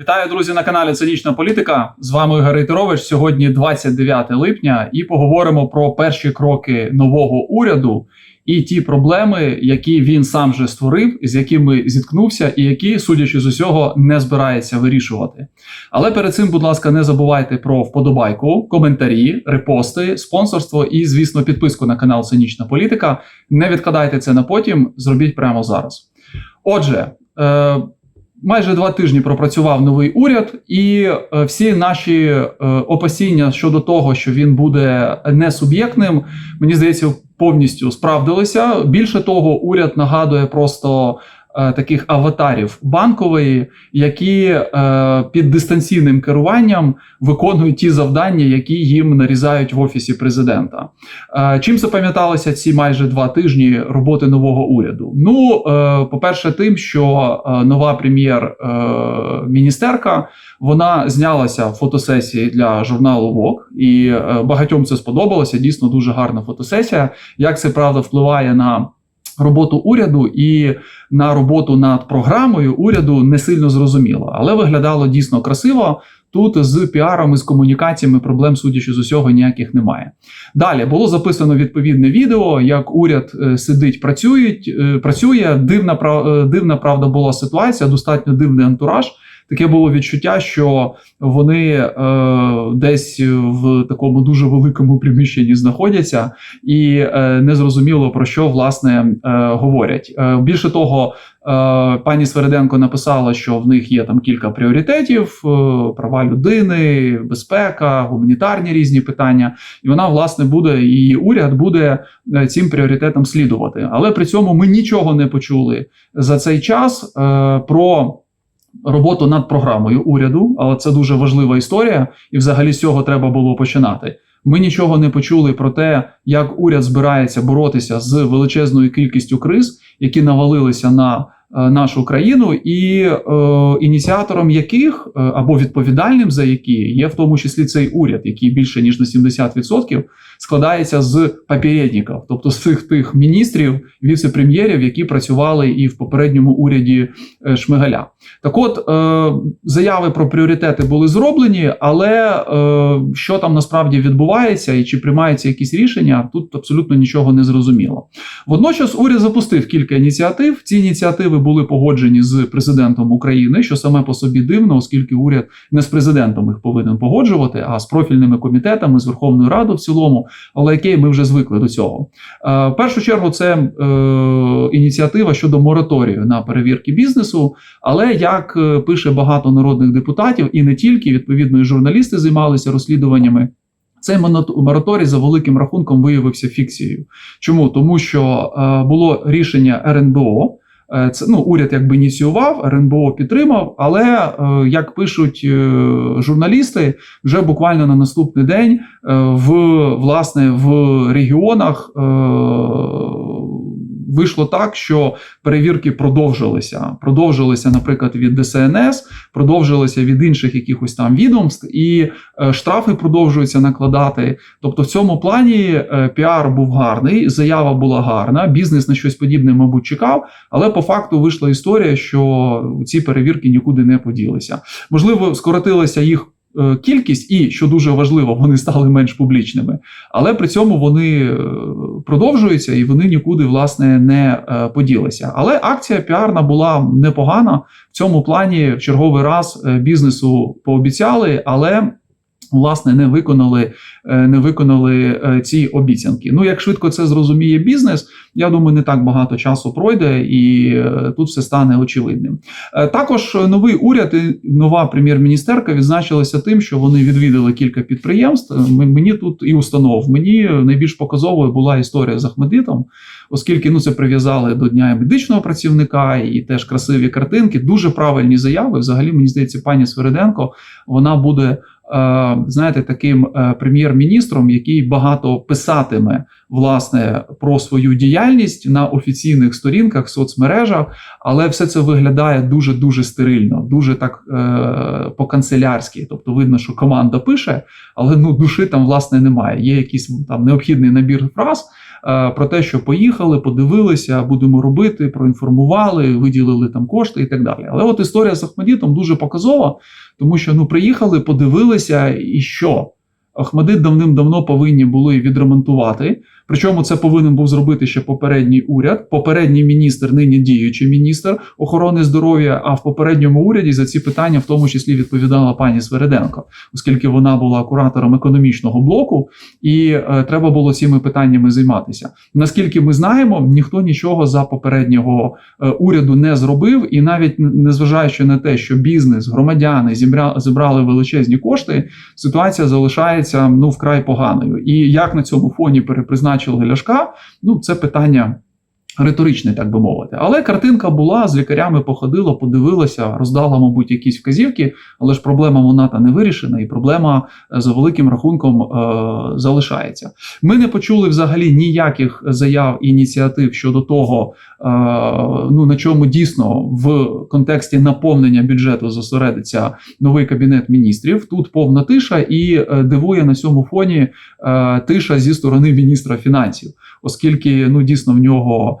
Вітаю, друзі, на каналі Цинічна політика. З вами Ігор Рейтерович. Сьогодні 29 липня, і поговоримо про перші кроки нового уряду і ті проблеми, які він сам же створив, з якими зіткнувся, і які, судячи з усього, не збирається вирішувати. Але перед цим, будь ласка, не забувайте про вподобайку, коментарі, репости, спонсорство і, звісно, підписку на канал Цинічна політика. Не відкладайте це на потім, зробіть прямо зараз. Отже. Е- Майже два тижні пропрацював новий уряд, і е, всі наші е, опасіння щодо того, що він буде несуб'єктним, мені здається, повністю справдилися. Більше того, уряд нагадує просто таких аватарів банкової, які е, під дистанційним керуванням виконують ті завдання, які їм нарізають в офісі президента. Е, чим запам'яталися ці майже два тижні роботи нового уряду? Ну, е, по-перше, тим, що е, нова прем'єр-міністерка вона знялася в фотосесії для журналу Vogue, і е, багатьом це сподобалося. Дійсно, дуже гарна фотосесія. Як це правда впливає на роботу уряду і на роботу над програмою уряду не сильно зрозуміло, але виглядало дійсно красиво. Тут з піаром і з комунікаціями проблем, судячи з усього, ніяких немає. Далі було записано відповідне відео, як уряд е, сидить, працюють, е, працює. Дивна е, дивна правда була ситуація, достатньо дивний антураж. Таке було відчуття, що вони е, десь в такому дуже великому приміщенні знаходяться, і е, незрозуміло про що власне е, говорять. Е, більше того, е, пані Свериденко написала, що в них є там кілька пріоритетів: е, права людини, безпека, гуманітарні різні питання. І вона власне буде і уряд буде е, цим пріоритетам слідувати. Але при цьому ми нічого не почули за цей час е, про роботу над програмою уряду, але це дуже важлива історія, і взагалі з цього треба було починати. Ми нічого не почули про те, як уряд збирається боротися з величезною кількістю криз, які навалилися на е, нашу країну, і е, ініціатором яких е, або відповідальним за які є в тому числі цей уряд, який більше ніж на 70% складається з попередників, тобто з цих тих міністрів, віце-прем'єрів, які працювали і в попередньому уряді е, Шмигаля. Так от е, заяви про пріоритети були зроблені, але е, що там насправді відбувається і чи приймаються якісь рішення, тут абсолютно нічого не зрозуміло. Водночас уряд запустив кілька ініціатив. Ці ініціативи були погоджені з президентом України, що саме по собі дивно, оскільки уряд не з президентом їх повинен погоджувати, а з профільними комітетами, з Верховною Радою в цілому, але який ми вже звикли до цього. Е, в першу чергу це ініціатива щодо мораторію на перевірки бізнесу. Але як е, пише багато народних депутатів, і не тільки відповідно і журналісти займалися розслідуваннями. Цей мораторій за великим рахунком виявився фікцією. Чому? Тому що е, було рішення РНБО. е, Це ну уряд якби ініціював, РНБО підтримав. Але як пишуть журналісти, вже буквально на наступний день в власне в регіонах вийшло так, що перевірки продовжилися. Продовжилися, наприклад, від ДСНС, продовжилися від інших якихось там відомств, і е, штрафи продовжуються накладати. Тобто, в цьому плані е, піар був гарний, заява була гарна, бізнес на щось подібне, мабуть, чекав. Але по факту вийшла історія, що ці перевірки нікуди не поділися. Можливо, скоротилася їх. Е, Кількість, і що дуже важливо, вони стали менш публічними, але при цьому вони е, продовжуються і вони нікуди власне не е, поділися. Але акція піарна була непогана в цьому плані. В черговий раз бізнесу пообіцяли, але власне не виконали, е, не виконали е, ці обіцянки. Ну як швидко це зрозуміє бізнес, я думаю, не так багато часу пройде, і е, тут все стане очевидним. Також новий уряд і нова прем'єр-міністерка відзначилися тим, що вони відвідали кілька підприємств. Мені тут і установ. Мені найбільш показовою була історія з Ахмедитом, оскільки ну це прив'язали до дня медичного працівника і теж красиві картинки, дуже правильні заяви. Взагалі, мені здається, пані Свериденко вона буде. Е, Знаєте, таким е, прем'єр-міністром, який багато писатиме власне про свою діяльність на офіційних сторінках соцмережах, але все це виглядає дуже дуже стерильно, дуже так е, по-канцелярськи. Тобто видно, що команда пише, але ну душі там власне немає. Є якийсь там необхідний набір фраз. Е, про те, що поїхали, подивилися, будемо робити, проінформували, виділили там кошти і так далі. Але от історія з Ахмадітом дуже показова, тому що ну приїхали, подивилися, і що Ахмадит давним-давно повинні були відремонтувати. Причому це повинен був зробити ще попередній уряд, попередній міністр, нині діючий міністр охорони здоров'я. А в попередньому уряді за ці питання в тому числі відповідала пані Свереденко, оскільки вона була куратором економічного блоку, і е, треба було цими питаннями займатися. Наскільки ми знаємо, ніхто нічого за попереднього е, уряду не зробив, і навіть незважаючи на те, що бізнес, громадяни зібра, зібрали величезні кошти, ситуація залишається ну вкрай поганою. І як на цьому фоні перепризначили Ляшка, ну це питання. Риторичний, так би мовити, але картинка була з лікарями походила, подивилася, роздала, мабуть, якісь вказівки, але ж проблема вона та не вирішена, і проблема е, за великим рахунком е- залишається. Ми не почули взагалі ніяких заяв ініціатив щодо того, е- ну на чому дійсно в контексті наповнення бюджету зосередиться новий кабінет міністрів. Тут повна тиша і е- дивує на цьому фоні е- тиша зі сторони міністра фінансів, оскільки ну дійсно в нього.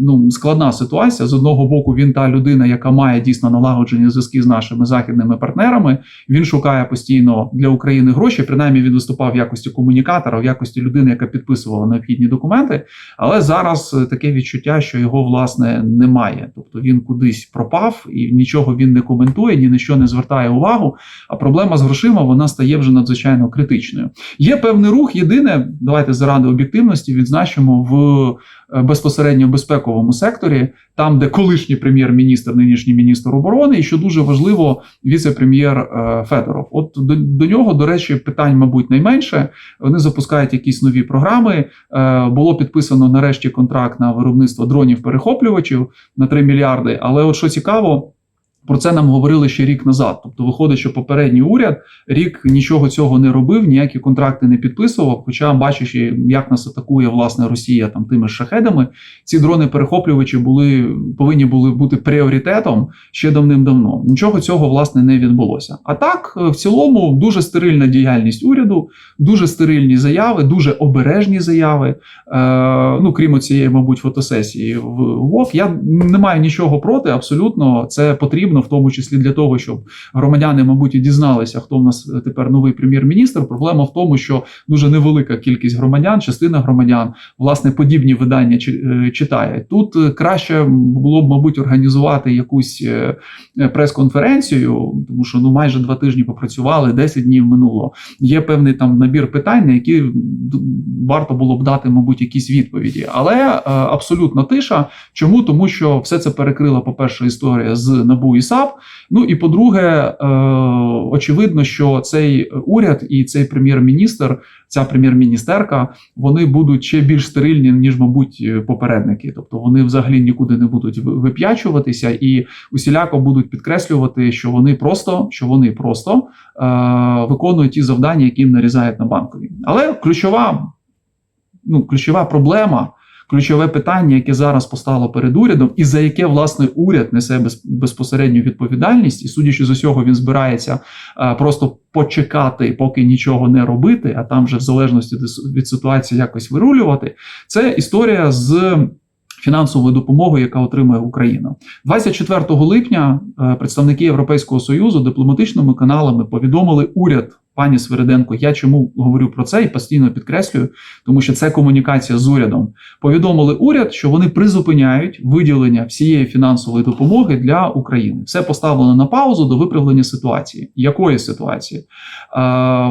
Ну, складна ситуація з одного боку. Він та людина, яка має дійсно налагоджені зв'язки з нашими західними партнерами. Він шукає постійно для України гроші. Принаймні він виступав в якості комунікатора, в якості людини, яка підписувала необхідні документи. Але зараз таке відчуття, що його власне немає. Тобто він кудись пропав і нічого він не коментує, ні на що не звертає увагу. А проблема з грошима вона стає вже надзвичайно критичною. Є певний рух. Єдине, давайте заради об'єктивності відзначимо в безпосередньо в безпековому секторі, там, де колишній прем'єр-міністр, нинішній міністр оборони, і що дуже важливо, віце-прем'єр Федоров. От до, до нього, до речі, питань, мабуть, найменше. Вони запускають якісь нові програми. Було підписано нарешті контракт на виробництво дронів-перехоплювачів на 3 мільярди. Але от що цікаво. Про це нам говорили ще рік назад. Тобто, виходить, що попередній уряд рік нічого цього не робив, ніякі контракти не підписував. Хоча, бачачи, як нас атакує власне Росія там тими шахедами, ці дрони-перехоплювачі були повинні були бути пріоритетом ще давним-давно. Нічого цього власне не відбулося. А так, в цілому, дуже стерильна діяльність уряду, дуже стерильні заяви, дуже обережні заяви. Е, Ну крім цієї, мабуть, фотосесії в ВОК. Я не маю нічого проти. Абсолютно, це потрібно в тому числі для того, щоб громадяни, мабуть, і дізналися, хто в нас тепер новий прем'єр-міністр. Проблема в тому, що дуже невелика кількість громадян, частина громадян, власне, подібні видання читає. Тут краще було б, мабуть, організувати якусь прес-конференцію, тому що ну майже два тижні попрацювали, 10 днів минуло. Є певний там набір питань, на які варто було б дати, мабуть, якісь відповіді. Але абсолютно тиша. Чому? Тому що все це перекрила, по перше, історія з НАБУ і САП. Ну і по-друге, е, очевидно, що цей уряд і цей прем'єр-міністр, ця прем'єр-міністерка, вони будуть ще більш стерильні, ніж, мабуть, попередники. Тобто вони взагалі нікуди не будуть вип'ячуватися і усіляко будуть підкреслювати, що вони просто що вони просто е, виконують ті завдання, які їм нарізають на банкові. Але ключова, ну, ключова проблема ключове питання, яке зараз постало перед урядом, і за яке власне уряд несе безпосередню відповідальність, і судячи з усього, він збирається просто почекати, поки нічого не робити, а там вже в залежності від ситуації якось вирулювати. Це історія з. Фінансовою допомогою, яка отримує Україна, 24 липня представники Європейського союзу дипломатичними каналами повідомили уряд пані Свириденко. Я чому говорю про це і постійно підкреслюю, тому що це комунікація з урядом. Повідомили уряд, що вони призупиняють виділення всієї фінансової допомоги для України. Все поставлено на паузу до виправлення ситуації. Якої ситуації? Е,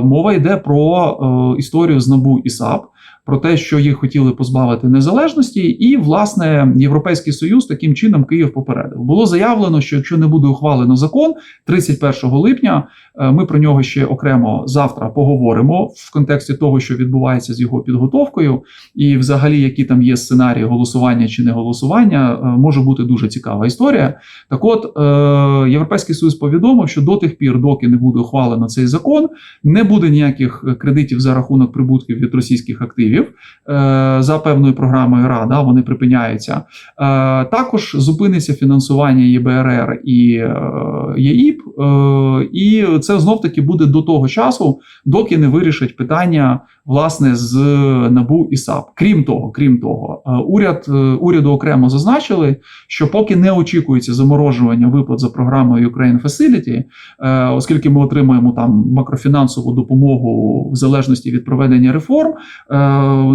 Мова йде про е, історію з НАБУ і САП про те, що їх хотіли позбавити незалежності, і власне європейський союз таким чином Київ попередив. Було заявлено, що якщо не буде ухвалено закон 31 липня, е, ми про нього ще окремо завтра поговоримо в контексті того, що відбувається з його підготовкою, і взагалі, які там є сценарії голосування чи не голосування, е, може бути дуже цікава історія. Так, от е, європейський союз повідомив, що до тих пір, доки не буде ухвалено цей закон, не буде ніяких кредитів за рахунок прибутків від російських активів активів е, за певною програмою Рада, вони припиняються. Е, також зупиниться фінансування ЄБРР і е, ЄІП, і це знов таки буде до того часу, доки не вирішать питання власне з НАБУ і САП. Крім того, крім того, е, уряд е, уряду окремо зазначили, що поки не очікується заморожування виплат за програмою Ukraine Facility, е, оскільки ми отримуємо там макрофінансову допомогу в залежності від проведення реформ, е,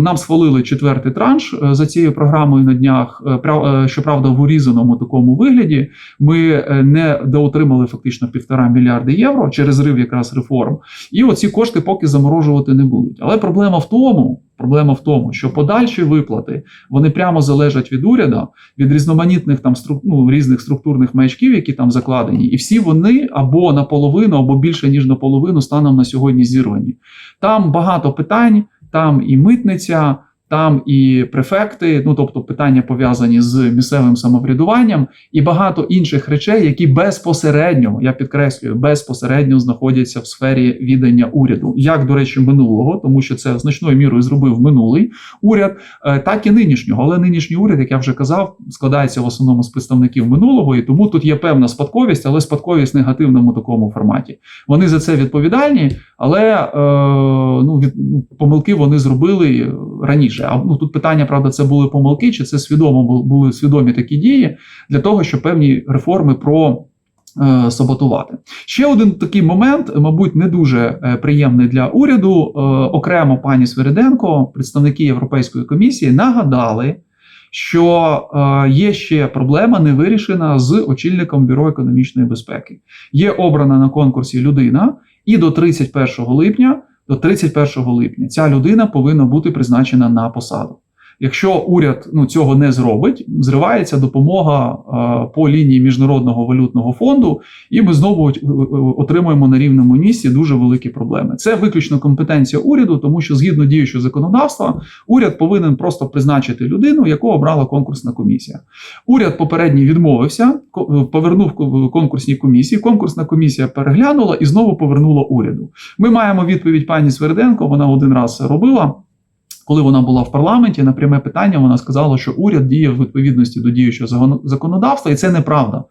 нам схвалили четвертий транш е, за цією програмою на днях. Е, прав- е, Щоправда, в урізаному такому вигляді ми е, не доотримали фактично півтора мільярди євро через зрив якраз реформ. І оці кошти поки заморожувати не будуть. Але проблема в тому, проблема в тому, що подальші виплати вони прямо залежать від уряду, від різноманітних там ну, різних структурних маячків, які там закладені, і всі вони або наполовину, або більше ніж наполовину станом на сьогодні зірвані. Там багато питань, там і митниця. Там і префекти, ну тобто питання пов'язані з місцевим самоврядуванням, і багато інших речей, які безпосередньо, я підкреслюю, безпосередньо знаходяться в сфері відання уряду, як до речі, минулого, тому що це значною мірою зробив минулий уряд, е, так і нинішнього. Але нинішній уряд, як я вже казав, складається в основному з представників минулого, і тому тут є певна спадковість, але спадковість в негативному такому форматі. Вони за це відповідальні, але е, ну, від, помилки вони зробили раніше. А ну тут питання, правда, це були помилки, чи це свідомо були свідомі такі дії для того, щоб певні реформи про. е, Саботувати ще один такий момент, мабуть, не дуже е, приємний для уряду. Е, Окремо пані Свириденко, представники Європейської комісії, нагадали, що є ще проблема не вирішена з очільником бюро економічної безпеки. Є обрана на конкурсі людина, і до 31 липня, до 31 липня ця людина повинна бути призначена на посаду. Якщо уряд ну, цього не зробить, зривається допомога е, по лінії міжнародного валютного фонду, і ми знову е, е, отримуємо на рівному місці дуже великі проблеми. Це виключно компетенція уряду, тому що згідно діючого законодавства, уряд повинен просто призначити людину, яку обрала конкурсна комісія. Уряд попередній відмовився, повернув конкурсній комісії. Конкурсна комісія переглянула і знову повернула уряду. Ми маємо відповідь пані Сверденко. Вона один раз робила. Коли вона була в парламенті, на пряме питання вона сказала, що уряд діє в відповідності до діючого законодавства, і це неправда.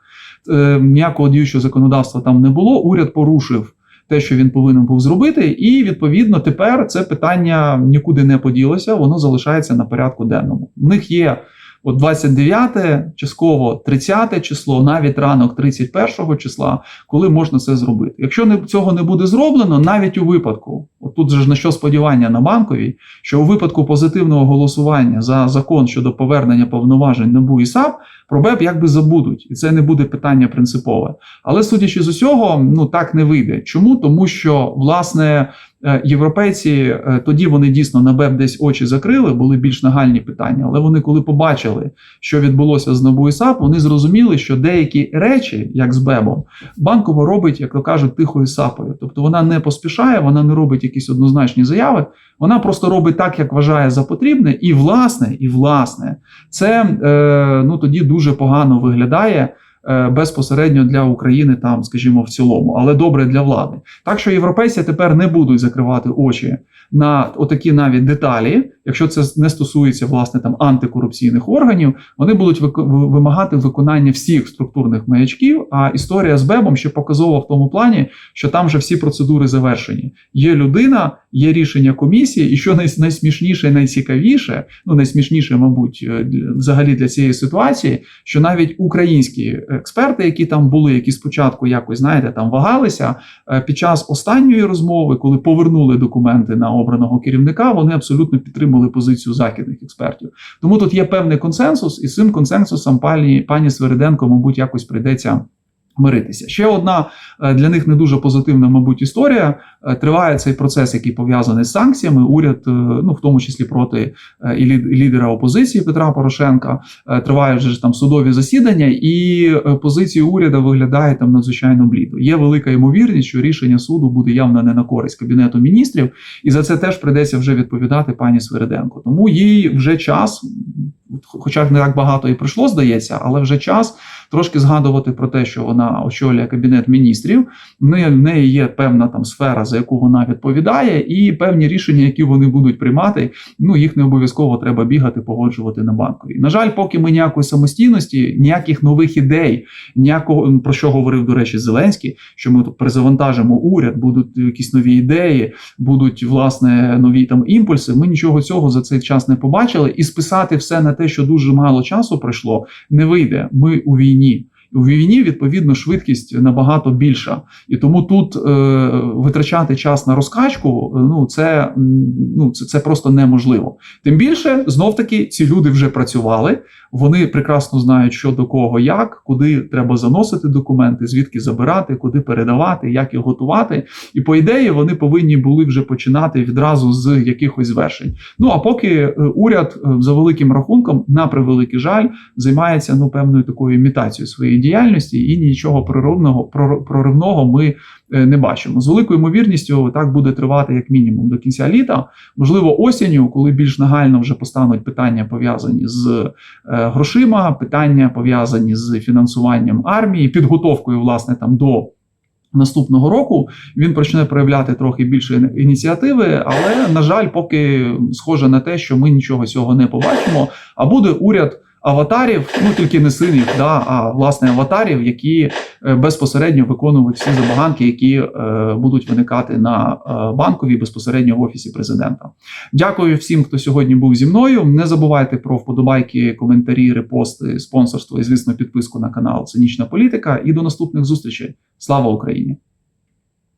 Е, ніякого діючого законодавства там не було. Уряд порушив те, що він повинен був зробити, і відповідно тепер це питання нікуди не поділося, воно залишається на порядку денному. В них є от 29, частково 30 число, навіть ранок 31 числа, коли можна це зробити. Якщо не, цього не буде зроблено, навіть у випадку, от тут же ж на що сподівання на банковій, що у випадку позитивного голосування за закон щодо повернення повноважень НАБУ і САП, про БЕП якби забудуть, і це не буде питання принципове. Але судячи з усього, ну так не вийде. Чому? Тому що власне е, європейці е, тоді вони дійсно на БЕП десь очі закрили, були більш нагальні питання. Але вони, коли побачили, що відбулося з НАБУ і САП, вони зрозуміли, що деякі речі, як з БЕБом, банкова робить, як то кажуть, тихою сапою. Тобто вона не поспішає, вона не робить якісь однозначні заяви. Вона просто робить так, як вважає за потрібне, і власне, і власне, це е, ну тоді дуже погано виглядає. е, Безпосередньо для України, там, скажімо, в цілому, але добре для влади. Так що європейці тепер не будуть закривати очі на отакі навіть деталі, якщо це не стосується власне там антикорупційних органів, вони будуть вимагати виконання всіх структурних маячків. А історія з Бебом ще показова в тому плані, що там вже всі процедури завершені. Є людина, є рішення комісії, і що найсмішніше і найцікавіше, ну найсмішніше, мабуть, е, взагалі для цієї ситуації, що навіть українські експерти, які там були, які спочатку якось знаєте, там вагалися е, під час останньої розмови, коли повернули документи на обраного керівника, вони абсолютно підтримали позицію західних експертів. Тому тут є певний консенсус, і з цим консенсусом пані, пані Свериденко, мабуть, якось прийдеться. Миритися. Ще одна е, для них не дуже позитивна, мабуть, історія. Е, Триває цей процес, який пов'язаний з санкціями. Уряд, е, ну в тому числі проти і лідера опозиції Петра Порошенка, тривають вже ж там судові засідання, і позиція уряду виглядає там надзвичайно блідо. Є велика ймовірність, що рішення суду буде явно не на користь кабінету міністрів, і за це теж прийдеться вже відповідати пані Свериденко. Тому їй вже час, хоча не так багато і пройшло, здається, але вже час трошки згадувати про те, що вона очолює кабінет міністрів. В неї, в неї є певна там сфера, за яку вона відповідає, і певні рішення, які вони будуть приймати. Ну їх не обов'язково треба бігати, погоджувати на банковій. На жаль, поки ми ніякої самостійності, ніяких нових ідей, ніякого про що говорив до речі, Зеленський, що ми тут перезавантажимо уряд, будуть якісь нові ідеї, будуть власне нові там імпульси. Ми нічого цього за цей час не побачили, і списати все на те, що дуже мало часу пройшло, не вийде. Ми у війні. У війні відповідно швидкість набагато більша, і тому тут е, витрачати час на розкачку, е, ну це ну це, це просто неможливо. Тим більше знов таки ці люди вже працювали. Вони прекрасно знають, що до кого, як, куди треба заносити документи, звідки забирати, куди передавати, як їх готувати. І по ідеї вони повинні були вже починати відразу з якихось звершень. Ну а поки е, уряд е, за великим рахунком, на превеликий жаль, займається ну певною такою імітацією своєї діяльності, і нічого проривного прор- проривного ми не бачимо. З великою ймовірністю так буде тривати як мінімум до кінця літа. Можливо, осінню, коли більш нагально вже постануть питання пов'язані з е, грошима, питання пов'язані з фінансуванням армії, підготовкою власне там до. Наступного року він почне проявляти трохи більше ініціативи, але на жаль, поки схоже на те, що ми нічого цього не побачимо. А буде уряд аватарів, ну тільки не синіх, да, а власне аватарів, які е, безпосередньо виконують всі забаганки, які е, будуть виникати на е, банковій безпосередньо в офісі президента. Дякую всім, хто сьогодні був зі мною. Не забувайте про вподобайки, коментарі, репости, спонсорство і звісно підписку на канал Цинічна політика. І до наступних зустрічей. Слава Україні!